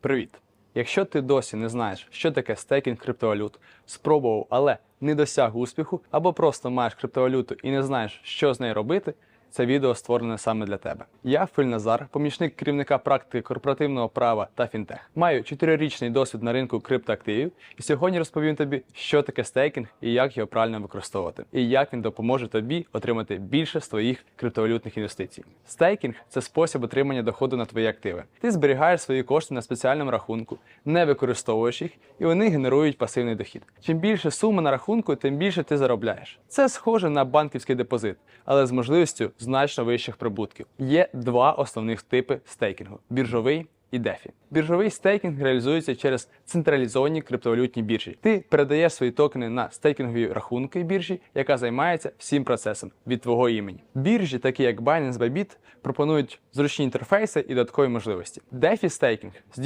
Привіт! Якщо ти досі не знаєш, що таке стейкінг криптовалют, спробував, але не досяг успіху, або просто маєш криптовалюту і не знаєш, що з нею робити, це відео створене саме для тебе. Я Филь Назар, помічник керівника практики корпоративного права та фінтех. Маю чотирирічний досвід на ринку криптоактивів, і сьогодні розповім тобі, що таке стейкінг і як його правильно використовувати, і як він допоможе тобі отримати більше з твоїх криптовалютних інвестицій. Стейкінг це спосіб отримання доходу на твої активи. Ти зберігаєш свої кошти на спеціальному рахунку, не використовуєш їх, і вони генерують пасивний дохід. Чим більше сума на рахунку, тим більше ти заробляєш. Це схоже на банківський депозит, але з можливістю значно вищих прибутків. Є два основних типи стейкінгу: біржовий і дефі. Біржовий стейкінг реалізується через централізовані криптовалютні біржі. Ти передаєш свої токени на стейкінгові рахунки біржі, яка займається всім процесом від твого імені. Біржі, такі як Binance Bybit, пропонують зручні інтерфейси і додаткові можливості. DeFi стейкінг здійснюється